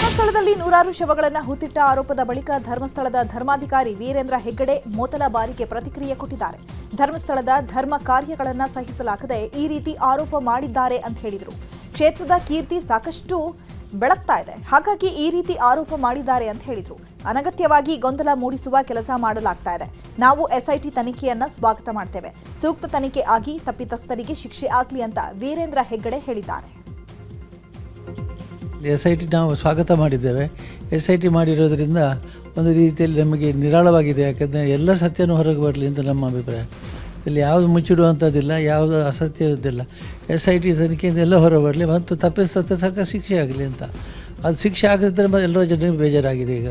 ಧರ್ಮಸ್ಥಳದಲ್ಲಿ ನೂರಾರು ಶವಗಳನ್ನು ಹುತ್ತಿಟ್ಟ ಆರೋಪದ ಬಳಿಕ ಧರ್ಮಸ್ಥಳದ ಧರ್ಮಾಧಿಕಾರಿ ವೀರೇಂದ್ರ ಹೆಗ್ಗಡೆ ಮೊದಲ ಬಾರಿಗೆ ಪ್ರತಿಕ್ರಿಯೆ ಕೊಟ್ಟಿದ್ದಾರೆ. ಧರ್ಮಸ್ಥಳದ ಧರ್ಮ ಕಾರ್ಯಗಳನ್ನು ಸಹಿಸಲಾಗದೆ ಈ ರೀತಿ ಆರೋಪ ಮಾಡಿದ್ದಾರೆ ಅಂತ ಹೇಳಿದರು. ಕ್ಷೇತ್ರದ ಕೀರ್ತಿ ಸಾಕಷ್ಟು ಬೆಳಗ್ತಾ ಇದೆ. ಹಾಗಾಗಿ ಈ ರೀತಿ ಆರೋಪ ಮಾಡಿದ್ದಾರೆ ಅಂತ ಹೇಳಿದರು. ಅನಗತ್ಯವಾಗಿ ಗೊಂದಲ ಮೂಡಿಸುವ ಕೆಲಸ ಮಾಡಲಾಗ್ತಾ ಇದೆ. ನಾವು ಎಸ್ಐಟಿ ತನಿಖೆಯನ್ನ ಸ್ವಾಗತ ಮಾಡ್ತೇವೆ. ಸೂಕ್ತ ತನಿಖೆ ಆಗಿ ತಪ್ಪಿತಸ್ಥರಿಗೆ ಶಿಕ್ಷೆ ಆಗಲಿ ಅಂತ ವೀರೇಂದ್ರ ಹೆಗ್ಗಡೆ ಹೇಳಿದ್ದಾರೆ. ಎಸ್ ಐ ಟಿ ನಾವು ಸ್ವಾಗತ ಮಾಡಿದ್ದೇವೆ. ಎಸ್ ಐ ಟಿ ಮಾಡಿರೋದ್ರಿಂದ ಒಂದು ರೀತಿಯಲ್ಲಿ ನಮಗೆ ನಿರಾಳವಾಗಿದೆ. ಯಾಕಂದರೆ ಎಲ್ಲ ಸತ್ಯನೂ ಹೊರಗೆ ಬರಲಿ ಅಂತ ನಮ್ಮ ಅಭಿಪ್ರಾಯ. ಇಲ್ಲಿ ಯಾವುದು ಮುಚ್ಚಿಡುವಂಥದ್ದಿಲ್ಲ, ಯಾವುದು ಅಸತ್ಯ ಇರೋದಿಲ್ಲ ಎಸ್ ಐ ಟಿ ತನಿಖೆಯಿಂದ ಎಲ್ಲ ಹೊರಗೆ ಬರಲಿ ಮತ್ತು ತಪ್ಪಿಸ್ತಕ್ಕ ಸಹ ಶಿಕ್ಷೆ ಆಗಲಿ ಅಂತ. ಅದು ಶಿಕ್ಷೆ ಆಗಿದ್ರೆ ಎಲ್ಲರ ಜನರಿಗೆ ಬೇಜಾರಾಗಿದೆ ಈಗ.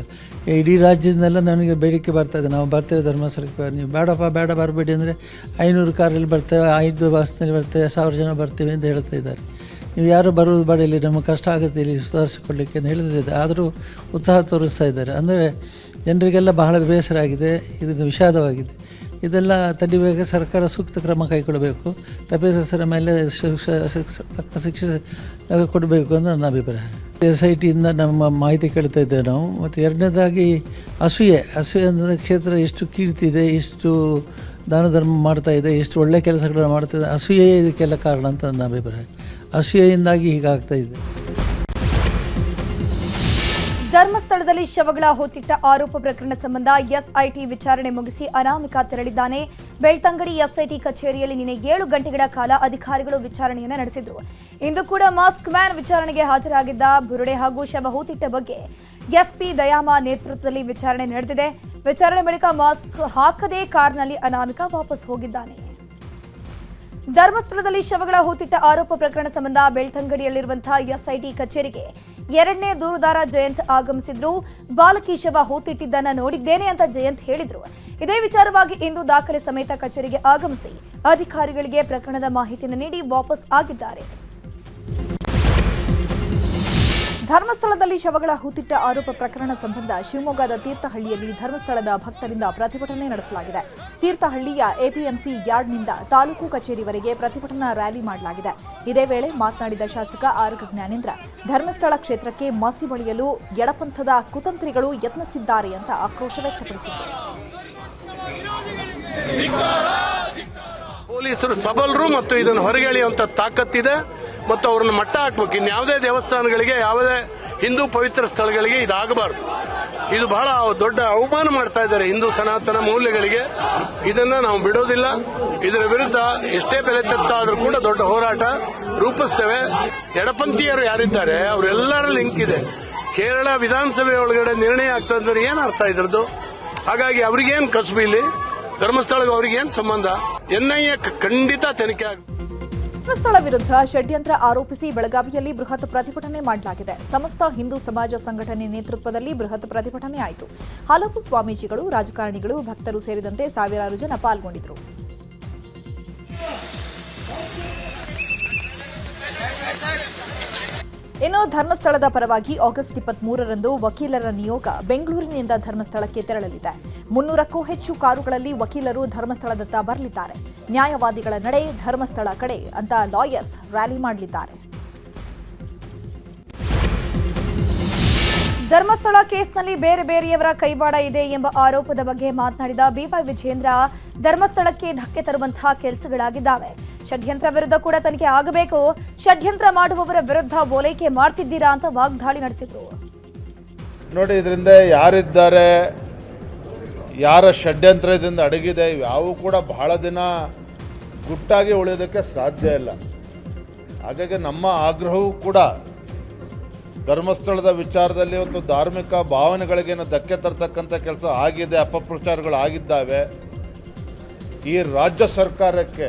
ಇಡೀ ರಾಜ್ಯದಿಂದೆಲ್ಲ ನನಗೆ ಬೇಡಿಕೆ ಬರ್ತದೆ ನಾವು ಬರ್ತೇವೆ ಧರ್ಮಸ್ಥಳಕ್ಕೆ ನೀವು ಬೇಡಪ್ಪ, ಬೇಡ, ಬರಬೇಡಿ ಅಂದರೆ ಐನೂರು ಕಾರಲ್ಲಿ ಬರ್ತೇವೆ, ಐದು ಬಸ್ನಲ್ಲಿ ಬರ್ತೇವೆ, ಸಾವಿರ ಜನ ಬರ್ತೇವೆ ಅಂತ ಹೇಳ್ತಾ ಇದ್ದಾರೆ. ನೀವು ಯಾರು ಬರುವುದು ಬೇಡ, ಇಲ್ಲಿ ನಮಗೆ ಕಷ್ಟ ಆಗುತ್ತೆ, ಇಲ್ಲಿ ಸುಧಾರಿಸಿಕೊಳ್ಳಿಕ್ಕೆ ಅಂತ ಹೇಳಿದಿದೆ ಆದರೂ ಉತ್ಸಾಹ ತೋರಿಸ್ತಾ ಇದ್ದಾರೆ. ಅಂದರೆ ಜನರಿಗೆಲ್ಲ ಬಹಳ ಬೇಸರ ಆಗಿದೆ ಇದು ವಿಷಾದವಾಗಿದೆ. ಇದೆಲ್ಲ ತಡಿಬೇಕು ಸರ್ಕಾರ ಸೂಕ್ತ ಕ್ರಮ ಕೈಗೊಳ್ಳಬೇಕು. ತಪ್ಪಿಸರ ಮೇಲೆ ತಕ್ಕ ಶಿಕ್ಷೆ ಕೊಡಬೇಕು ಅಂತ ನನ್ನ ಅಭಿಪ್ರಾಯ. ಎಸ್ ಐ ಟಿಯಿಂದ ನಮ್ಮ ಮಾಹಿತಿ ಕೇಳ್ತಾ ಇದ್ದೇವೆ ನಾವು. ಮತ್ತು ಎರಡನೇದಾಗಿ ಅಸೂಯೆ. ಅಸೂಯೆ ಅಂದರೆ ಕ್ಷೇತ್ರ ಎಷ್ಟು ಕೀರ್ತಿ ಇದೆ, ಎಷ್ಟು ದಾನ ಧರ್ಮ ಮಾಡ್ತಾ ಇದೆ, ಎಷ್ಟು ಒಳ್ಳೆ ಕೆಲಸಗಳನ್ನು ಮಾಡ್ತಾ ಇದೆ. ಅಸೂಯೆ ಇದಕ್ಕೆಲ್ಲ ಕಾರಣ ಅಂತ ನನ್ನ ಅಭಿಪ್ರಾಯ. ಅಸೂಯೆಯಿಂದಾಗಿ ಹೀಗಾಗ್ತಾ ಇದೆ. ಧರ್ಮಸ್ಥಳದಲ್ಲಿ ಶವಗಳ ಹೊತ್ತಿಟ್ಟ ಆರೋಪ ಪ್ರಕರಣ ಸಂಬಂಧ ಎಸ್ಐಟಿ ವಿಚಾರಣೆ ಮುಗಿಸಿ ಅನಾಮಿಕ ತೆರಳಿದ್ದಾನೆ. ಬೆಳ್ತಂಗಡಿ ಎಸ್ಐಟಿ ಕಚೇರಿಯಲ್ಲಿ ನಿನ್ನೆ ಏಳು ಗಂಟೆಗಳ ಕಾಲ ಅಧಿಕಾರಿಗಳು ವಿಚಾರಣೆಯನ್ನು ನಡೆಸಿದ್ರು. ಇಂದು ಕೂಡ ಮಾಸ್ಕ್ ಮ್ಯಾನ್ ವಿಚಾರಣೆಗೆ ಹಾಜರಾಗಿದ್ದ ಬುರುಡೆ ಹಾಗೂ ಶವ ಹೂತಿಟ್ಟ ಬಗ್ಗೆ ಎಸ್ಪಿ ದಯಾಮ ನೇತೃತ್ವದಲ್ಲಿ ವಿಚಾರಣೆ ನಡೆದಿದೆ. ವಿಚಾರಣೆ ಬಳಿಕ ಮಾಸ್ಕ್ ಹಾಕದೇ ಕಾರ್ನಲ್ಲಿ ಅನಾಮಿಕ ವಾಪಸ್ ಹೋಗಿದ್ದಾನೆ. ಧರ್ಮಸ್ಥಳದಲ್ಲಿ ಶವಗಳ ಹೂತಿಟ್ಟ ಆರೋಪ ಪ್ರಕರಣ ಸಂಬಂಧ ಬೆಳ್ತಂಗಡಿಯಲ್ಲಿರುವಂತಹ ಎಸ್ಐಟಿ ಕಚೇರಿಗೆ ಎರಡನೇ ದೂರುದಾರ ಜಯಂತ್ ಆಗಮಿಸಿದ್ರು. ಬಾಲಕಿ ಶವ ಹೂತಿಟ್ಟಿದ್ದನ್ನ ನೋಡಿದ್ದೇನೆ ಅಂತ ಜಯಂತ್ ಹೇಳಿದ್ರು. ಇದೇ ವಿಚಾರವಾಗಿ ಇಂದು ದಾಖಲೆ ಸಮೇತ ಕಚೇರಿಗೆ ಆಗಮಿಸಿ ಅಧಿಕಾರಿಗಳಿಗೆ ಪ್ರಕರಣದ ಮಾಹಿತಿಯನ್ನು ನೀಡಿ ವಾಪಸ್ ಆಗಿದ್ದಾರೆ. ಧರ್ಮಸ್ಥಳದಲ್ಲಿ ಶವಗಳ ಹೂತಿಟ್ಟ ಆರೋಪ ಪ್ರಕರಣ ಸಂಬಂಧ ಶಿವಮೊಗ್ಗದ ತೀರ್ಥಹಳ್ಳಿಯಲ್ಲಿ ಧರ್ಮಸ್ಥಳದ ಭಕ್ತರಿಂದ ಪ್ರತಿಭಟನೆ ನಡೆಸಲಾಗಿದೆ. ತೀರ್ಥಹಳ್ಳಿಯ ಎಪಿಎಂಸಿ ಯಾರ್ಡ್ನಿಂದ ತಾಲೂಕು ಕಚೇರಿವರೆಗೆ ಪ್ರತಿಭಟನಾ ರ್ಯಾಲಿ ಮಾಡಲಾಗಿದೆ. ಇದೇ ವೇಳೆ ಮಾತನಾಡಿದ ಶಾಸಕ ಆರಗ. ಜ್ಞಾನೇಂದ್ರ, ಧರ್ಮಸ್ಥಳ ಕ್ಷೇತ್ರಕ್ಕೆ ಮಸಿ ಬಳಿಯಲು ಎಡಪಂಥದ ಕುತಂತ್ರಿಗಳು ಯತ್ನಿಸಿದ್ದಾರೆ ಅಂತ ಆಕ್ರೋಶ ವ್ಯಕ್ತಪಡಿಸಿದರು. ಪೊಲೀಸರು ಸಬಲರು ಮತ್ತು ಇದನ್ನು ಹೊರಗೆಳೆಯುವಂತ ತಾಕತ್ತಿದೆ. ಮತ್ತು ಅವ್ರನ್ನ ಮಟ್ಟ ಹಾಕ್ಬೇಕು. ಇನ್ಯಾವುದೇ ದೇವಸ್ಥಾನಗಳಿಗೆ, ಯಾವುದೇ ಹಿಂದೂ ಪವಿತ್ರ ಸ್ಥಳಗಳಿಗೆ ಇದಾಗಬಾರ್ದು. ಇದು ಬಹಳ ದೊಡ್ಡ ಅವಮಾನ ಮಾಡ್ತಾ ಇದ್ದಾರೆ ಹಿಂದೂ ಸನಾತನ ಮೌಲ್ಯಗಳಿಗೆ. ಇದನ್ನ ನಾವು ಬಿಡೋದಿಲ್ಲ. ಇದರ ವಿರುದ್ಧ ಎಷ್ಟೇ ಬೆಲೆ ತೆತ್ತಾದ್ರೂ ಕೂಡ ದೊಡ್ಡ ಹೋರಾಟ ರೂಪಿಸ್ತೇವೆ. ಎಡಪಂಥೀಯರು ಯಾರಿದ್ದಾರೆ, ಅವರೆಲ್ಲರ ಲಿಂಕ್ ಇದೆ. ಕೇರಳ ವಿಧಾನಸಭೆ ಒಳಗಡೆ ನಿರ್ಣಯ ಆಗ್ತದೆ ಅಂದ್ರೆ ಏನು ಅರ್ಥ ಇದ್ರದ್ದು? ಹಾಗಾಗಿ ಅವರಿಗೇನು ಕಸುಬು ಇಲ್ಲಿ? ಧರ್ಮಸ್ಥಳಕ್ಕೆ ಏನು ಸಂಬಂಧ? ಎನ್ಐಎ ಖಂಡಿತ ತನಿಖೆ ಆಗ ಧರ್ಮಸ್ಥಳ ವಿರುದ್ಧ ಷಡ್ಯಂತ್ರ ಆರೋಪಿಸಿ ಬೆಳಗಾವಿಯಲ್ಲಿ ಬೃಹತ್ ಪ್ರತಿಭಟನೆ ಮಾಡಲಾಗಿದೆ. ಸಮಸ್ತ ಹಿಂದೂ ಸಮಾಜ ಸಂಘಟನೆ ನೇತೃತ್ವದಲ್ಲಿ ಬೃಹತ್ ಪ್ರತಿಭಟನೆ ಆಯಿತು. ಹಲವು ಸ್ವಾಮೀಜಿಗಳು, ರಾಜಕಾರಣಿಗಳು, ಭಕ್ತರು ಸೇರಿದಂತೆ ಸಾವಿರಾರು ಜನ ಪಾಲ್ಗೊಂಡಿದ್ದರು. ಇನ್ನು ಧರ್ಮಸ್ಥಳದ ಪರವಾಗಿ ಆಗಸ್ಟ್ ಇಪ್ಪತ್ತ್ ಮೂರರಂದು ವಕೀಲರ ನಿಯೋಗ ಬೆಂಗಳೂರಿನಿಂದ ಧರ್ಮಸ್ಥಳಕ್ಕೆ ತೆರಳಲಿದೆ. ಮುನ್ನೂರಕ್ಕೂ ಹೆಚ್ಚು ಕಾರುಗಳಲ್ಲಿ ವಕೀಲರು ಧರ್ಮಸ್ಥಳದತ್ತ ಬರಲಿದ್ದಾರೆ. ನ್ಯಾಯವಾದಿಗಳ ನಡೆ ಧರ್ಮಸ್ಥಳ ಕಡೆ ಅಂತ ಲಾಯರ್ಸ್ ರ್ಯಾಲಿ ಮಾಡಲಿದ್ದಾರೆ. ಧರ್ಮಸ್ಥಳ ಕೇಸ್ನಲ್ಲಿ ಬೇರೆ ಬೇರೆಯವರ ಕೈವಾಡ ಇದೆ ಎಂಬ ಆರೋಪದ ಬಗ್ಗೆ ಮಾತನಾಡಿದ ಬಿವೈ ವಿಜೇಂದ್ರ ಧರ್ಮಸ್ಥಳಕ್ಕೆ ಧಕ್ಕೆ ತರುವಂತಹ ಕೆಲಸಗಳಾಗಿದ್ದಾವೆ. ಷಡ್ಯಂತ್ರ ವಿರುದ್ಧ ಕೂಡ ತನಿಖೆ ಆಗಬೇಕು. ಷಡ್ಯಂತ್ರ ಮಾಡುವವರ ವಿರುದ್ಧ ಓಲೈಕೆ ಮಾಡ್ತಿದ್ದೀರಾ ಅಂತ ವಾಗ್ದಾಳಿ ನಡೆಸಿದ್ರು. ನೋಡಿ, ಇದರಿಂದ ಯಾರಿದ್ದಾರೆ, ಯಾರ ಷಡ್ಯಂತ್ರದಿಂದ ಅಡಗಿದೆ ಇವ್ಯಾವು ಕೂಡ ಬಹಳ ದಿನ ಗುಟ್ಟಾಗಿ ಉಳಿಯೋದಕ್ಕೆ ಸಾಧ್ಯ ಇಲ್ಲ. ಹಾಗಾಗಿ ನಮ್ಮ ಆಗ್ರಹವೂ ಕೂಡ ಧರ್ಮಸ್ಥಳದ ವಿಚಾರದಲ್ಲಿ ಒಂದು ಧಾರ್ಮಿಕ ಭಾವನೆಗಳಿಗೇನು ಧಕ್ಕೆ ತರ್ತಕ್ಕಂಥ ಕೆಲಸ ಆಗಿದೆ, ಅಪಪ್ರಚಾರಗಳು ಆಗಿದ್ದಾವೆ. ಈ ರಾಜ್ಯ ಸರ್ಕಾರಕ್ಕೆ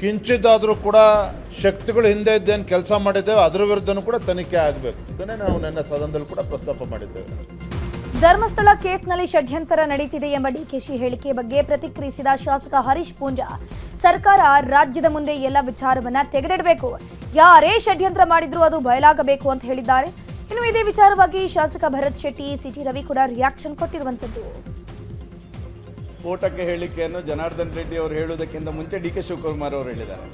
ಕಿಂಚಿದಾದರೂ ಕೂಡ ಶಕ್ತಿಗಳು ಹಿಂದೆ ಇದ್ದೇನು ಕೆಲಸ ಮಾಡಿದ್ದೇವೆ, ಅದರ ವಿರುದ್ಧನೂ ಕೂಡ ತನಿಖೆ ಆಗಬೇಕು. ಇದನ್ನೇ ನಾವು ನಿನ್ನೆ ಸದನದಲ್ಲಿ ಕೂಡ ಪ್ರಸ್ತಾಪ ಮಾಡಿದ್ದೇವೆ. ಧರ್ಮಸ್ಥಳ ಕೇಸ್ನಲ್ಲಿ ಷಡ್ಯಂತರ ನಡೀತಿದೆ ಎಂಬ ಡಿಕೆಶಿ ಹೇಳಿಕೆ ಬಗ್ಗೆ ಪ್ರತಿಕ್ರಿಯಿಸಿದ ಶಾಸಕ ಹರೀಶ್ ಪೂಂಜಾ, ಸರ್ಕಾರ ರಾಜ್ಯದ ಮುಂದೆ ಎಲ್ಲ ವಿಚಾರವನ್ನ ತೆಗೆದಿಡಬೇಕು. ಯಾರೇ ಷಡ್ಯಂತ್ರ ಮಾಡಿದ್ರು ಅದು ಬಯಲಾಗಬೇಕು ಅಂತ ಹೇಳಿದ್ದಾರೆ. ಇನ್ನು ಇದೇ ವಿಚಾರವಾಗಿ ಶಾಸಕ ಭರತ್ ಶೆಟ್ಟಿ, ಸಿಟಿ ರವಿ ಕೂಡ ರಿಯಾಕ್ಷನ್ ಕೊಟ್ಟಿರುವಂತದ್ದು ಸ್ಫೋಟಕ ಹೇಳಿಕೆಯನ್ನು ಜನಾರ್ದನ್ ರೆಡ್ಡಿ ಅವರು ಹೇಳುವುದಕ್ಕಿಂತ ಮುಂಚೆ ಡಿ ಕೆ ಶಿವಕುಮಾರ್ ಅವರು ಹೇಳಿದ್ದಾರೆ.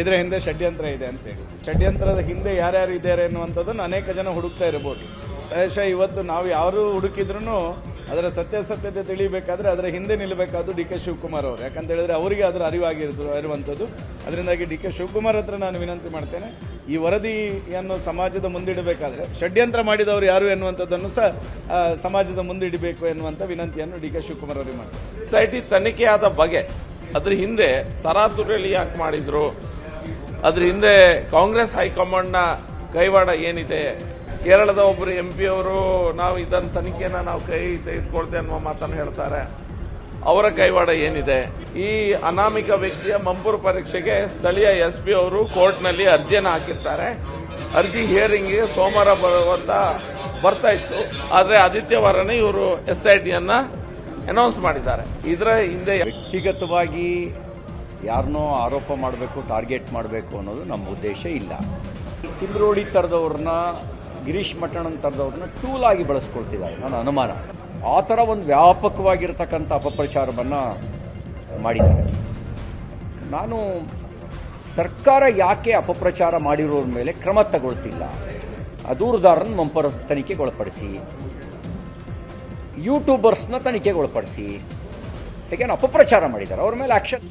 ಇದರ ಹಿಂದೆ ಷಡ್ಯಂತ್ರ ಇದೆ ಅಂತೇಳಿ ಷಡ್ಯಂತ್ರದ ಹಿಂದೆ ಯಾರ್ಯಾರು ಇದ್ದಾರೆ ಅನ್ನುವಂಥದ್ದನ್ನು ಅನೇಕ ಜನ ಹುಡುಕ್ತಾ ಇರಬಹುದು ಪ್ರಾಯಶಃ ಇವತ್ತು ನಾವು ಯಾರು ಹುಡುಕಿದ್ರೂ ಅದರ ಸತ್ಯಾಸತ್ಯತೆ ತಿಳಿಬೇಕಾದ್ರೆ ಅದರ ಹಿಂದೆ ನಿಲ್ಲಬೇಕಾದ್ದು ಡಿ ಕೆ ಶಿವಕುಮಾರ್ ಅವರು. ಯಾಕಂತ ಹೇಳಿದ್ರೆ ಅವರಿಗೆ ಅದರ ಅರಿವಾಗಿರೋ ಇರುವಂಥದ್ದು ಅದರಿಂದಾಗಿ ಡಿ ಕೆ ಶಿವಕುಮಾರ್ ಹತ್ರ ನಾನು ವಿನಂತಿ ಮಾಡ್ತೇನೆ, ಈ ವರದಿಯನ್ನು ಸಮಾಜದ ಮುಂದಿಡಬೇಕಾದ್ರೆ, ಷಡ್ಯಂತ್ರ ಮಾಡಿದವರು ಯಾರು ಎನ್ನುವಂಥದ್ದನ್ನು ಸಹ ಸಮಾಜದ ಮುಂದಿಡಬೇಕು ಎನ್ನುವಂಥ ವಿನಂತಿಯನ್ನು ಡಿ ಕೆ ಶಿವಕುಮಾರ್ ಅವರಿಗೆ ಮಾಡ್ತಾರೆ ಟಿ ತನಿಖೆಯಾದ ಬಗೆ, ಅದ್ರ ಹಿಂದೆ ತರಾತುರಿಯಲ್ಲಿ ಯಾಕೆ ಮಾಡಿದ್ರು, ಅದ್ರ ಹಿಂದೆ ಕಾಂಗ್ರೆಸ್ ಹೈಕಮಾಂಡ್ನ ಕೈವಾಡ ಏನಿದೆ ಕೇರಳದ ಒಬ್ಬರು ಎಂ ಪಿ ಅವರು, ನಾವು ಇದನ್ನು ತನಿಖೆನ ನಾವು ಕೈ ತೆಗೆದುಕೊಳ್ತೆ ಅನ್ನುವ ಮಾತನ್ನು ಹೇಳ್ತಾರೆ. ಅವರ ಕೈವಾಡ ಏನಿದೆ? ಈ ಅನಾಮಿಕ ವ್ಯಕ್ತಿಯ ಮಂಪೂರು ಪರೀಕ್ಷೆಗೆ ಸ್ಥಳೀಯ ಎಸ್ ಪಿ ಅವರು ಕೋರ್ಟ್ನಲ್ಲಿ ಅರ್ಜಿಯನ್ನು ಹಾಕಿರ್ತಾರೆ. ಅರ್ಜಿ ಹಿಯರಿಂಗ್ಗೆ ಸೋಮವಾರ ಬರುವಂತ ಬರ್ತಾ ಇತ್ತು. ಆದರೆ ಆದಿತ್ಯವಾರನೇ ಇವರು ಎಸ್ ಐ ಟಿಯನ್ನು ಅನೌನ್ಸ್ ಮಾಡಿದ್ದಾರೆ. ಇದರ ಹಿಂದೆ ವ್ಯಕ್ತಿಗತವಾಗಿ ಯಾರನ್ನೋ ಆರೋಪ ಮಾಡಬೇಕು ಟಾರ್ಗೆಟ್ ಮಾಡಬೇಕು ಅನ್ನೋದು ನಮ್ಮ ಉದ್ದೇಶ ಇಲ್ಲ. ತಿಮ್ರೋಡಿ ಥರದವ್ರನ್ನ ಗಿರೀಶ್ ಮಟ್ಟಣ್ ಥರದವ್ರನ್ನ ಟೂಲ್ ಆಗಿ ಬಳಸ್ಕೊಳ್ತಿದ್ದಾರೆ. ನನ್ನ ಅನುಮಾನ. ಆ ಥರ ಒಂದು ವ್ಯಾಪಕವಾಗಿರ್ತಕ್ಕಂಥ ಅಪಪ್ರಚಾರವನ್ನು ಮಾಡಿದ್ದಾರೆ. ನಾನು ಸರ್ಕಾರ ಯಾಕೆ ಅಪಪ್ರಚಾರ ಮಾಡಿರೋರ ಮೇಲೆ ಕ್ರಮ ತಗೊಳ್ತಿಲ್ಲ? ಆ ದೂರುದಾರರನ್ನು ಮಂಪರ ತನಿಖೆಗೊಳಪಡಿಸಿ ಯೂಟ್ಯೂಬರ್ಸ್ನ ತನಿಖೆಗೊಳಪಡಿಸಿ ಹೇಗೆ ಅಪಪ್ರಚಾರ ಮಾಡಿದ್ದಾರೆ. ಅವ್ರ ಮೇಲೆ ಆಕ್ಷನ್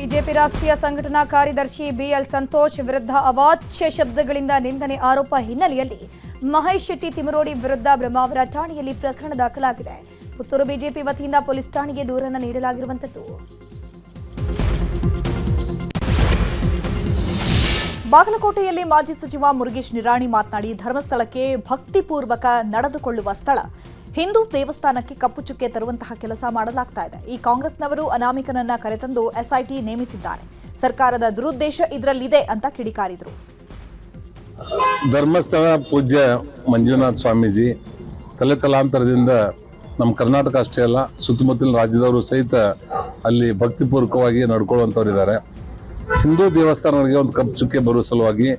ಬಿಜೆಪಿ ರಾಷ್ಟ್ರೀಯ ಸಂಘಟನಾ ಕಾರ್ಯದರ್ಶಿ ಬಿಎಲ್ ಸಂತೋಷ್ ವಿರುದ್ಧ ಅವಾಚ್ಯ ಶಬ್ದಗಳಿಂದ ನಿಂದನೆ ಆರೋಪ ಹಿನ್ನೆಲೆಯಲ್ಲಿ ಮಹೇಶ್ ಶೆಟ್ಟಿ ತಿಮರೋಡಿ ವಿರುದ್ಧ ಬ್ರಹ್ಮಾವರ ಠಾಣೆಯಲ್ಲಿ ಪ್ರಕರಣ ದಾಖಲಾಗಿದೆ. ಪುತ್ತೂರು ಬಿಜೆಪಿ ವತಿಯಿಂದ ಪೊಲೀಸ್ ಠಾಣೆಗೆ ದೂರನ್ನು ನೀಡಲಾಗಿರುವಂತದ್ದು ಬಾಗಲಕೋಟೆಯಲ್ಲಿ ಮಾಜಿ ಸಚಿವ ಮುರುಗೇಶ್ ನಿರಾಣಿ ಮಾತನಾಡಿ ಧರ್ಮಸ್ಥಳಕ್ಕೆ ಭಕ್ತಿಪೂರ್ವಕ ನಡೆದುಕೊಳ್ಳುವ ಸ್ಥಳ. ಹಿಂದೂ ದೇವಸ್ಥಾನಕ್ಕೆ ಕಪ್ಪು ಚುಕ್ಕೆ ತರುವಂತಹ ಕೆಲಸ ಮಾಡಲಾಗ್ತಾ ಇದೆ. ಈ ಕಾಂಗ್ರೆಸ್ನವರು ಅನಾಮಿಕನನ್ನ ಕರೆತಂದು ಎಸ್ಐಟಿ ನೇಮಿಸಿದ್ದಾರೆ. ಸರ್ಕಾರದ ದುರುದ್ದೇಶ ಇದರಲ್ಲಿದೆ ಅಂತ ಕಿಡಿಕಾರಿದರು. ಧರ್ಮಸ್ಥಳ ಪೂಜ್ಯ ಮಂಜುನಾಥ ಸ್ವಾಮೀಜಿ ತಲೆ ತಲಾಂತರದಿಂದ ನಮ್ಮ ಕರ್ನಾಟಕ ಅಷ್ಟೇ ಅಲ್ಲ, ಸುತ್ತಮುತ್ತಲಿನ ರಾಜ್ಯದವರು ಸಹಿತ ಅಲ್ಲಿ ಭಕ್ತಿಪೂರ್ವಕವಾಗಿ ನಡ್ಕೊಳ್ಳುವಂಥವ್ರು ಇದ್ದಾರೆ ಹಿಂದೂ ದೇವಸ್ಥಾನಗಳಿಗೆ ಒಂದು ಕಪ್ಪು ಚುಕ್ಕೆ ಬರುವ ಸಲುವಾಗಿ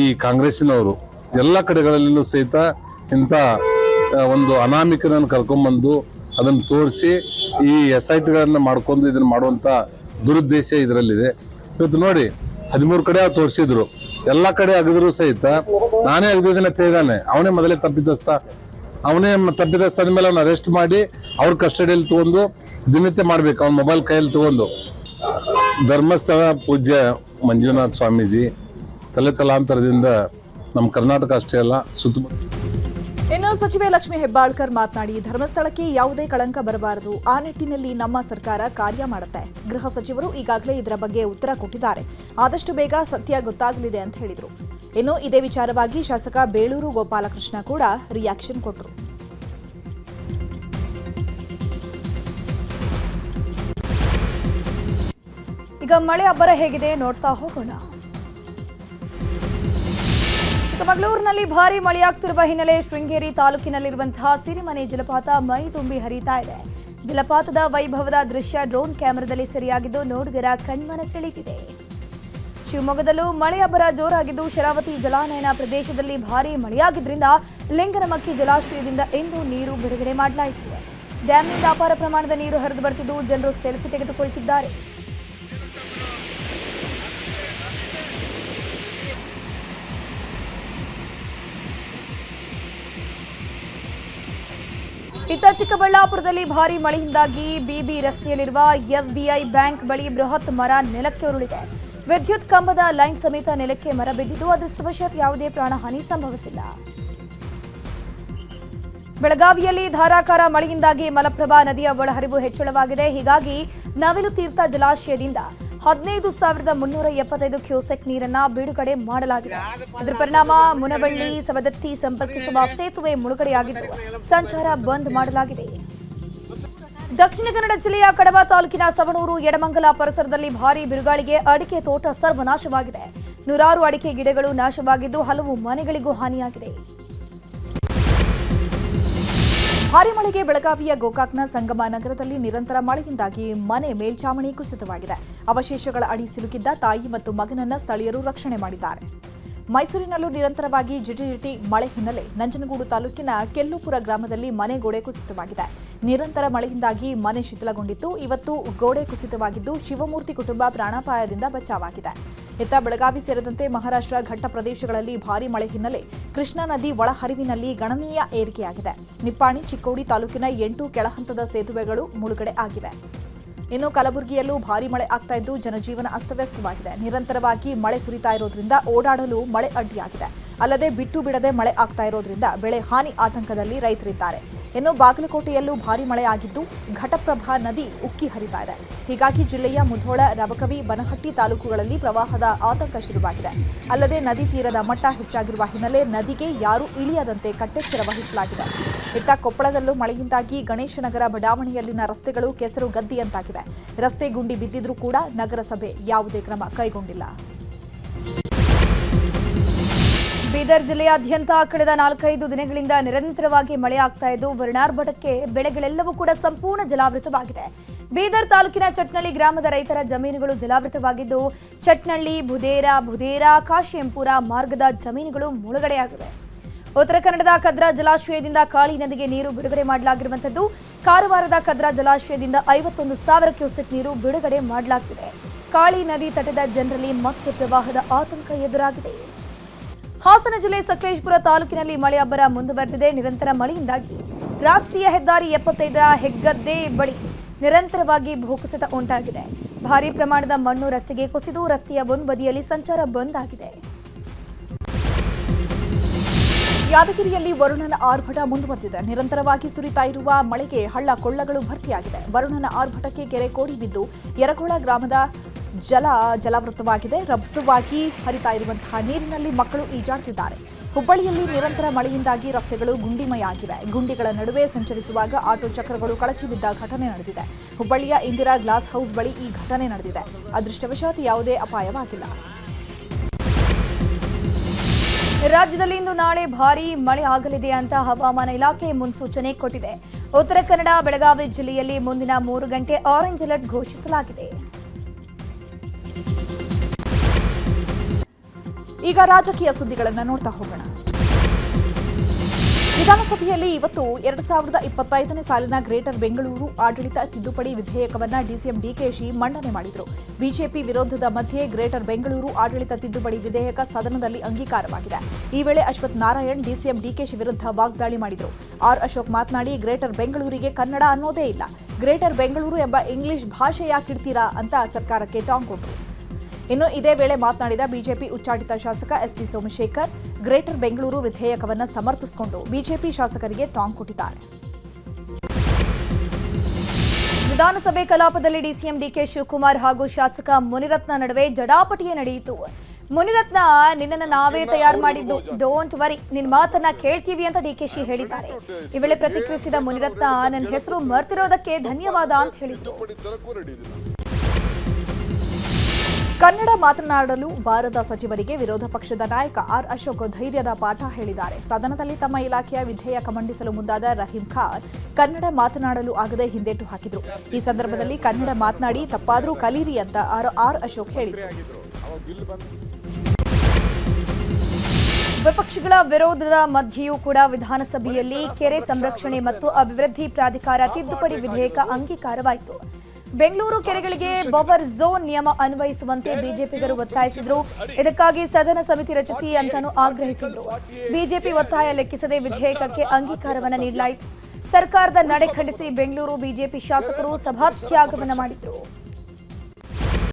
ಈ ಕಾಂಗ್ರೆಸ್ಸಿನವರು ಎಲ್ಲ ಕಡೆಗಳಲ್ಲೂ ಸಹಿತ ಇಂಥ ಒಂದು ಅನಾಮಿಕನನ್ನು ಕರ್ಕೊಂಬಂದು ಅದನ್ನು ತೋರಿಸಿ ಈ ಎಸ್ ಐ ಟಿಗಳನ್ನು ಮಾಡ್ಕೊಂಡು ಇದನ್ನು ಮಾಡುವಂಥ ದುರುದ್ದೇಶ ಇದರಲ್ಲಿದೆ. ಇವತ್ತು ನೋಡಿ, ಹದಿಮೂರು ಕಡೆ ಅವ್ರು ತೋರಿಸಿದ್ರು. ಎಲ್ಲ ಕಡೆ ಅಗದ್ರು ಸಹಿತ ನಾನೇ ಅಗದಿದ್ದೇನೆ ತೇದಾನೆ ಅವನೇ ಮೊದಲೇ ತಪ್ಪಿತಸ್ತ ಅವನೇ ತಪ್ಪಿತಸ್ತ ಅಂದಮೇಲೆ ಅವ್ನ ಅರೆಸ್ಟ್ ಮಾಡಿ ಅವ್ರ ಕಸ್ಟಡಿಯಲ್ಲಿ ತೊಗೊಂಡು ದಿನನಿತ್ಯ ಮಾಡ್ಬೇಕು. ಅವ್ನ ಮೊಬೈಲ್ ಕೈಯಲ್ಲಿ ತೊಗೊಂಡು. ಧರ್ಮಸ್ಥಳ ಪೂಜ್ಯ ಮಂಜುನಾಥ ಸ್ವಾಮೀಜಿ ತಲೆ ತಲಾಂತರದಿಂದ ನಮ್ಮ ಕರ್ನಾಟಕ ಅಷ್ಟೇ ಅಲ್ಲ, ಸುತ್ತಮುತ್ತ ಇನ್ನು ಸಚಿವೆ ಲಕ್ಷ್ಮಿ ಹೆಬ್ಬಾಳ್ಕರ್ ಮಾತನಾಡಿ ಧರ್ಮಸ್ಥಳಕ್ಕೆ ಯಾವುದೇ ಕಳಂಕ ಬರಬಾರದು. ಆ ನಿಟ್ಟಿನಲ್ಲಿ ನಮ್ಮ ಸರ್ಕಾರ ಕಾರ್ಯ ಮಾಡುತ್ತೆ. ಗೃಹ ಸಚಿವರು ಈಗಾಗಲೇ ಇದರ ಬಗ್ಗೆ ಉತ್ತರ ಕೊಟ್ಟಿದ್ದಾರೆ. ಆದಷ್ಟು ಬೇಗ ಸತ್ಯ ಗೊತ್ತಾಗಲಿದೆ ಅಂತ ಹೇಳಿದರು. ಇನ್ನು ಇದೇ ವಿಚಾರವಾಗಿ ಶಾಸಕ ಬೇಳೂರು ಗೋಪಾಲಕೃಷ್ಣ ಕೂಡ ರಿಯಾಕ್ಷನ್ ಕೊಟ್ಟರು ಈಗ ಮಳೆ ಅಬ್ಬರ ಹೇಗಿದೆ ನೋಡ್ತಾ ಹೋಗೋಣ. ಚಿಕ್ಕಮಗಳೂರಿನಲ್ಲಿ ಭಾರಿ ಮಳೆಯಾಗ್ತಿರುವ ಹಿನ್ನೆಲೆ ಶೃಂಗೇರಿ ತಾಲೂಕಿನಲ್ಲಿರುವಂತಹ ಸಿರಿಮನೆ ಜಲಪಾತ ಮೈ ತುಂಬಿ ಹರಿತಾ ಇದೆ. ಜಲಪಾತದ ವೈಭವದ ದೃಶ್ಯ ಡ್ರೋನ್ ಕ್ಯಾಮೆರಾದಲ್ಲಿ ಸೆರೆಯಾಗಿದ್ದು ನೋಡುಗರ ಕಣ್ಮನ ಸೆಳೆದಿದೆ ಶಿವಮೊಗ್ಗದಲ್ಲೂ ಮಳೆ ಅಬ್ಬರ ಜೋರಾಗಿದ್ದು ಶರಾವತಿ ಜಲಾನಯನ ಪ್ರದೇಶದಲ್ಲಿ ಭಾರಿ ಮಳೆಯಾಗಿದ್ದರಿಂದ ಲಿಂಗನಮಕ್ಕಿ ಜಲಾಶಯದಿಂದ ಇಂದು ನೀರು ಬಿಡುಗಡೆ ಮಾಡಲಾಯಿತು. ಡ್ಯಾಂನಿಂದ ಅಪಾರ ಪ್ರಮಾಣದ ನೀರು ಹರಿದು ಬರ್ತಿದ್ದು ಜನರು ಸೆಲ್ಫಿ ತೆಗೆದುಕೊಳ್ತಿದ್ದಾರೆ. ಇತ್ತ ಚಿಕ್ಕಬಳ್ಳಾಪುರದಲ್ಲಿ ಭಾರಿ ಮಳೆಯಿಂದಾಗಿ ಬಿಬಿ ರಸ್ತೆಯಲ್ಲಿರುವ ಎಸ್ಬಿಐ ಬ್ಯಾಂಕ್ ಬಳಿ ಬೃಹತ್ ಮರ ನೆಲಕ್ಕೆ ಉರುಳಿದೆ. ವಿದ್ಯುತ್ ಕಂಬದ ಲೈನ್ ಸಮೇತ ನೆಲಕ್ಕೆ ಮರ ಬಿದ್ದಿದ್ದು, ಅದೃಷ್ಟವಶಾತ್ ಯಾವುದೇ ಪ್ರಾಣಹಾನಿ ಸಂಭವಿಸಿಲ್ಲ. ಬೆಳಗಾವಿಯಲ್ಲಿ ಧಾರಾಕಾರ ಮಳೆಯಿಂದಾಗಿ ಮಲಪ್ರಭಾ ನದಿಯ ಒಳಹರಿವು ಹೆಚ್ಚಳವಾಗಿದೆ. ಹೀಗಾಗಿ ನವಿಲು ತೀರ್ಥ ಜಲಾಶಯದಿಂದ ಹದಿನೈದು ಸಾವಿರದ ಮುನ್ನೂರ ಎಪ್ಪತ್ತೈದು ಕ್ಯೂಸೆಕ್ ನೀರನ್ನ ಬಿಡುಗಡೆ ಮಾಡಲಾಗಿದೆ. ಇದರ ಪರಿಣಾಮ ಮುನಬಳ್ಳಿ ಸವದತ್ತಿ ಸಂಪರ್ಕಿಸುವ ಸೇತುವೆ ಮುಳುಗಡೆಯಾಗಿದ್ದು ಸಂಚಾರ ಬಂದ್ ಮಾಡಲಾಗಿದೆ. ದಕ್ಷಿಣ ಕನ್ನಡ ಜಿಲ್ಲೆಯ ಕಡಬ ತಾಲೂಕಿನ ಸವಣೂರು ಯಡಮಂಗಲ ಪರಿಸರದಲ್ಲಿ ಭಾರೀ ಬಿರುಗಾಳಿಗೆ ಅಡಿಕೆ ತೋಟ ಸರ್ವನಾಶವಾಗಿದೆ. ನೂರಾರು ಅಡಿಕೆ ಗಿಡಗಳು ನಾಶವಾಗಿದ್ದು ಹಲವು ಮನೆಗಳಿಗೂ ಹಾನಿಯಾಗಿದೆ. ಭಾರಿ ಮಳೆಗೆ ಬೆಳಗಾವಿಯ ಗೋಕಾಕ್ನ ಸಂಗಮ ನಗರದಲ್ಲಿ ನಿರಂತರ ಮಳೆಯಿಂದಾಗಿ ಮನೆ ಮೇಲ್ಛಾವಣಿ ಕುಸಿತವಾಗಿದೆ. ಅವಶೇಷಗಳ ಅಡಿ ಸಿಲುಕಿದ್ದ ತಾಯಿ ಮತ್ತು ಮಗನನ್ನ ಸ್ಥಳೀಯರು ರಕ್ಷಣೆ ಮಾಡಿದ್ದಾರೆ. ಮೈಸೂರಿನಲ್ಲೂ ನಿರಂತರವಾಗಿ ಜಿಟಿಜಿಟಿ ಮಳೆ ಹಿನ್ನೆಲೆ ನಂಜನಗೂಡು ತಾಲೂಕಿನ ಕೆಲ್ಲುಪುರ ಗ್ರಾಮದಲ್ಲಿ ಮನೆ ಗೋಡೆ ಕುಸಿತವಾಗಿದೆ. ನಿರಂತರ ಮಳೆಯಿಂದಾಗಿ ಮನೆ ಶಿಥಿಲಗೊಂಡಿತ್ತು. ಇವತ್ತು ಗೋಡೆ ಕುಸಿತವಾಗಿದ್ದು ಶಿವಮೂರ್ತಿ ಕುಟುಂಬ ಪ್ರಾಣಾಪಾಯದಿಂದ ಬಚಾವಾಗಿದೆ. ಇತ್ತ ಬೆಳಗಾವಿ ಸೇರಿದಂತೆ ಮಹಾರಾಷ್ಟ್ರ ಘಟ್ಟ ಪ್ರದೇಶಗಳಲ್ಲಿ ಭಾರೀ ಮಳೆ ಹಿನ್ನೆಲೆ ಕೃಷ್ಣಾ ನದಿ ಒಳಹರಿವಿನಲ್ಲಿ ಗಣನೀಯ ಏರಿಕೆಯಾಗಿದೆ. ನಿಪ್ಪಾಣಿ, ಚಿಕ್ಕೋಡಿ ತಾಲೂಕಿನ ಎಂಟು ಕೆಳಹಂತದ ಸೇತುವೆಗಳು ಮುಳುಗಡೆ ಆಗಿವೆ. ಇನ್ನು ಕಲಬುರಗಿಯಲ್ಲೂ ಭಾರಿ ಮಳೆ ಆಗ್ತಾ ಇದ್ದು ಜನಜೀವನ ಅಸ್ತವ್ಯಸ್ತವಾಗಿದೆ. ನಿರಂತರವಾಗಿ ಮಳೆ ಸುರಿತಾ ಇರೋದ್ರಿಂದ ಓಡಾಡಲು ಮಳೆ ಅಡ್ಡಿಯಾಗಿದೆ. ಅಲ್ಲದೆ ಬಿಟ್ಟು ಬಿಡದೆ ಮಳೆ ಆಗ್ತಾ ಇರೋದ್ರಿಂದ ಬೆಳೆ ಹಾನಿ ಆತಂಕದಲ್ಲಿ ರೈತರಿದ್ದಾರೆ. ಇನ್ನು ಬಾಗಲಕೋಟೆಯಲ್ಲೂ ಭಾರಿ ಮಳೆ ಆಗಿದ್ದು ಘಟಪ್ರಭಾ ನದಿ ಉಕ್ಕಿ ಹರಿತಾ ಇದೆ. ಹೀಗಾಗಿ ಜಿಲ್ಲೆಯ ಮುಧೋಳ, ರಬಕವಿ, ಬನಹಟ್ಟಿ ತಾಲೂಕುಗಳಲ್ಲಿ ಪ್ರವಾಹದ ಆತಂಕ ಶುರುವಾಗಿದೆ. ಅಲ್ಲದೆ ನದಿ ತೀರದ ಮಟ್ಟ ಹೆಚ್ಚಾಗಿರುವ ಹಿನ್ನೆಲೆ ನದಿಗೆ ಯಾರೂ ಇಳಿಯದಂತೆ ಕಟ್ಟೆಚ್ಚರ ವಹಿಸಲಾಗಿದೆ. ಇತ್ತ ಕೊಪ್ಪಳದಲ್ಲೂ ಮಳೆಯಿಂದಾಗಿ ಗಣೇಶನಗರ ಬಡಾವಣೆಯಲ್ಲಿನ ರಸ್ತೆಗಳು ಕೆಸರು ಗದ್ದಿಯಂತಾಗಿವೆ ರಸ್ತೆ ಗುಂಡಿ ಬಿದ್ದಿದ್ರೂ ಕೂಡ ನಗರಸಭೆ ಯಾವುದೇ ಕ್ರಮ ಕೈಗೊಂಡಿಲ್ಲ. ಬೀದರ್ ಜಿಲ್ಲೆಯಾದ್ಯಂತ ಕಳೆದ ನಾಲ್ಕೈದು ದಿನಗಳಿಂದ ನಿರಂತರವಾಗಿ ಮಳೆ ಆಗ್ತಾ ಇದ್ದು ವರ್ಣಾರ್ಭಟಕ್ಕೆ ಬೆಳೆಗಳೆಲ್ಲವೂ ಕೂಡ ಸಂಪೂರ್ಣ ಜಲಾವೃತವಾಗಿದೆ. ಬೀದರ್ ತಾಲೂಕಿನ ಚಟ್ನಳ್ಳಿ ಗ್ರಾಮದ ರೈತರ ಜಮೀನುಗಳು ಜಲಾವೃತವಾಗಿದ್ದು, ಚಟ್ನಳ್ಳಿ, ಬುದೇರ ಬುದೇರ, ಕಾಶಿಯಂಪುರ ಮಾರ್ಗದ ಜಮೀನುಗಳು ಮುಳುಗಡೆಯಾಗಿವೆ. ಉತ್ತರ ಕನ್ನಡದ ಕದ್ರಾ ಜಲಾಶಯದಿಂದ ಕಾಳಿ ನದಿಗೆ ನೀರು ಬಿಡುಗಡೆ ಮಾಡಲಾಗಿರುವಂಥದ್ದು. ಕಾರವಾರದ ಕದ್ರಾ ಜಲಾಶಯದಿಂದ ಐವತ್ತೊಂದು ಸಾವಿರ ಕ್ಯೂಸೆಕ್ ನೀರು ಬಿಡುಗಡೆ ಮಾಡಲಾಗ್ತಿದೆ. ಕಾಳಿ ನದಿ ತಟದ ಜನರಲ್ಲಿ ಮತ್ತೆ ಪ್ರವಾಹದ ಆತಂಕ ಎದುರಾಗಿದೆ. ಹಾಸನ ಜಿಲ್ಲೆ ಸಕಲೇಶ್ಪುರ ತಾಲೂಕಿನಲ್ಲಿ ಮಳೆ ಅಬ್ಬರ ಮುಂದುವರೆದಿದೆ. ನಿರಂತರ ಮಳೆಯಿಂದಾಗಿ ರಾಷ್ಟ್ರೀಯ ಹೆದ್ದಾರಿ ಎಪ್ಪತ್ತೈದರ ಹೆಗ್ಗದ್ದೆ ಬಳಿ ನಿರಂತರವಾಗಿ ಭೂಕುಸಿತ ಉಂಟಾಗಿದೆ. ಭಾರೀ ಪ್ರಮಾಣದ ಮಣ್ಣು ರಸ್ತೆಗೆ ಕುಸಿದು ರಸ್ತೆಯ ಒಂದು ಬದಿಯಲ್ಲಿ ಸಂಚಾರ ಬಂದ್ ಆಗಿದೆ. ಯಾದಗಿರಿಯಲ್ಲಿ ವರುಣನ ಆರ್ಭಟ ಮುಂದುವರೆದಿದೆ. ನಿರಂತರವಾಗಿ ಸುರಿತಾ ಇರುವ ಮಳೆಗೆ ಹಳ್ಳ ಕೊಳ್ಳಗಳು ಭರ್ತಿಯಾಗಿದೆ. ವರುಣನ ಆರ್ಭಟಕ್ಕೆ ಕೆರೆ ಕೋಡಿ ಬಿದ್ದು ಯರಗೋಳ ಗ್ರಾಮದ ಜಲ ಜಲಾವೃತವಾಗಿದೆ. ರಭಸವಾಗಿ ಹರಿತಾ ಇರುವಂತಹ ನೀರಿನಲ್ಲಿ ಮಕ್ಕಳು ಈಜಾಡುತ್ತಿದ್ದಾರೆ. ಹುಬ್ಬಳ್ಳಿಯಲ್ಲಿ ನಿರಂತರ ಮಳೆಯಿಂದಾಗಿ ರಸ್ತೆಗಳು ಗುಂಡಿಮಯಾಗಿವೆ. ಗುಂಡಿಗಳ ನಡುವೆ ಸಂಚರಿಸುವಾಗ ಆಟೋ ಚಕ್ರಗಳು ಕಳಚಿ ಬಿದ್ದ ಘಟನೆ ನಡೆದಿದೆ. ಹುಬ್ಬಳ್ಳಿಯ ಇಂದಿರಾ ಗ್ಲಾಸ್ ಹೌಸ್ ಬಳಿ ಈ ಘಟನೆ ನಡೆದಿದೆ. ಅದೃಷ್ಟವಶಾತ್ ಯಾವುದೇ ಅಪಾಯವಾಗಿಲ್ಲ. ರಾಜ್ಯದಲ್ಲಿ ಇಂದು ನಾಳೆ ಭಾರೀ ಮಳೆ ಆಗಲಿದೆ ಅಂತ ಹವಾಮಾನ ಇಲಾಖೆ ಮುನ್ಸೂಚನೆ ಕೊಟ್ಟಿದೆ. ಉತ್ತರ ಕನ್ನಡ, ಬೆಳಗಾವಿ ಜಿಲ್ಲೆಯಲ್ಲಿ ಮುಂದಿನ ಮೂರು ಗಂಟೆ ಆರೆಂಜ್ ಅಲರ್ಟ್ ಘೋಷಿಸಲಾಗಿದೆ. ಈಗ ರಾಜಕೀಯ ಸುದ್ದಿಗಳನ್ನು ನೋಡ್ತಾ ಹೋಗೋಣ. ವಿಧಾನಸಭೆಯಲ್ಲಿ ಇವತ್ತು ಎರಡು ಸಾವಿರದ ಇಪ್ಪತ್ತೈದನೇ ಸಾಲಿನ ಗ್ರೇಟರ್ ಬೆಂಗಳೂರು ಆಡಳಿತ ತಿದ್ದುಪಡಿ ವಿಧೇಯಕವನ್ನ ಡಿಸಿಎಂ ಡಿಕೆಶಿ ಮಂಡನೆ ಮಾಡಿದರು. ಬಿಜೆಪಿ ವಿರೋಧದ ಮಧ್ಯೆ ಗ್ರೇಟರ್ ಬೆಂಗಳೂರು ಆಡಳಿತ ತಿದ್ದುಪಡಿ ವಿಧೇಯಕ ಸದನದಲ್ಲಿ ಅಂಗೀಕಾರವಾಗಿದೆ. ಈ ವೇಳೆ ಅಶ್ವಥ್ ನಾರಾಯಣ್ ಡಿಸಿಎಂ ಡಿಕೆಶಿ ವಿರುದ್ಧ ವಾಗ್ದಾಳಿ ಮಾಡಿದರು. ಆರ್ ಅಶೋಕ್ ಮಾತನಾಡಿ, ಗ್ರೇಟರ್ ಬೆಂಗಳೂರಿಗೆ ಕನ್ನಡ ಅನ್ನೋದೇ ಇಲ್ಲ. ಗ್ರೇಟರ್ ಬೆಂಗಳೂರು ಎಂಬ ಇಂಗ್ಲಿಷ್ ಭಾಷೆ ಯಾಕಿಡ್ತೀರಾ ಅಂತ ಸರ್ಕಾರಕ್ಕೆ ಟಾಂಗ್ ಕೊಟ್ಟರು ಇನ್ನು ಇದೇ ವೇಳೆ ಮಾತನಾಡಿದ ಬಿಜೆಪಿ ಉಚ್ಚಾಟಿತ ಶಾಸಕ ಎಸ್ಟಿ ಸೋಮಶೇಖರ್ ಗ್ರೇಟರ್ ಬೆಂಗಳೂರು ವಿಧೇಯಕವನ್ನು ಸಮರ್ಥಿಸಿಕೊಂಡು ಬಿಜೆಪಿ ಶಾಸಕರಿಗೆ ಟಾಂಗ್ ಕೊಟ್ಟಿದ್ದಾರೆ. ವಿಧಾನಸಭೆ ಕಲಾಪದಲ್ಲಿ ಡಿಸಿಎಂ ಡಿಕೆ ಶಿವಕುಮಾರ್ ಹಾಗೂ ಶಾಸಕ ಮುನಿರತ್ನ ನಡುವೆ ಜಡಾಪಟಿಯೇ ನಡೆಯಿತು. ಮುನಿರತ್ನ ನಿನ್ನನ್ನು ನಾವೇ ತಯಾರು ಮಾಡಿದ್ದು. ಡೋಂಟ್ ವರಿ ನಿನ್ನ ಮಾತನ್ನ ಕೇಳ್ತೀವಿ ಅಂತ ಡಿಕೆಶಿ ಹೇಳಿದ್ದಾರೆ. ಈ ವೇಳೆ ಪ್ರತಿಕ್ರಿಯಿಸಿದ ಮುನಿರತ್ನ ನನ್ನ ಹೆಸರು ಮರ್ತಿರೋದಕ್ಕೆ ಧನ್ಯವಾದ ಅಂತ ಹೇಳಿದ್ರು. ಕನ್ನಡ ಮಾತನಾಡಲು ಬಾರದ ಸಚಿವರಿಗೆ ವಿರೋಧ ಪಕ್ಷದ ನಾಯಕ ಆರ್ ಅಶೋಕ್ ಧೈರ್ಯದ ಪಾಠ ಹೇಳಿದ್ದಾರೆ. ಸದನದಲ್ಲಿ ತಮ್ಮ ಇಲಾಖೆಯ ವಿಧೇಯಕ ಮಂಡಿಸಲು ಮುಂದಾದ ರಹೀಂ ಖಾನ್ ಕನ್ನಡ ಮಾತನಾಡಲು ಆಗದೆ ಹಿಂದೇಟು ಹಾಕಿದರು. ಈ ಸಂದರ್ಭದಲ್ಲಿ ಕನ್ನಡ ಮಾತನಾಡಿ ತಪ್ಪಾದರೂ ಕಲೀರಿ ಅಂತ ಆರ್ ಆರ್ ಅಶೋಕ್ ಹೇಳಿದರು. ವಿಪಕ್ಷಗಳ ವಿರೋಧದ ಮಧ್ಯೆಯೂ ಕೂಡ ವಿಧಾನಸಭೆಯಲ್ಲಿ ಕೆರೆ ಸಂರಕ್ಷಣೆ ಮತ್ತು ಅಭಿವೃದ್ಧಿ ಪ್ರಾಧಿಕಾರ ತಿದ್ದುಪಡಿ ವಿಧೇಯಕ ಅಂಗೀಕಾರವಾಯಿತು. ಬೆಂಗಳೂರು ಕೆರೆಗಳಿಗೆ ಬವರ್ ಝೋನ್ ನಿಯಮ ಅನ್ವಯಿಸುವಂತೆ ಬಿಜೆಪಿಗರು ಒತ್ತಾಯಿಸಿದ್ರು. ಇದಕ್ಕಾಗಿ ಸದನ ಸಮಿತಿ ರಚಿಸಿ ಅಂತಾನು ಆಗ್ರಹಿಸಿದ್ರು. ಬಿಜೆಪಿ ಒತ್ತಾಯ ಲೆಕ್ಕಿಸದೆ ವಿಧೇಯಕಕ್ಕೆ ಅಂಗೀಕಾರವನ್ನು ನೀಡಲಾಯಿತು. ಸರ್ಕಾರದ ನಡೆ ಖಂಡಿಸಿ ಬೆಂಗಳೂರು ಬಿಜೆಪಿ ಶಾಸಕರು ಸಭಾತ್ಯಾಗವನ್ನು ಮಾಡಿದ್ರು.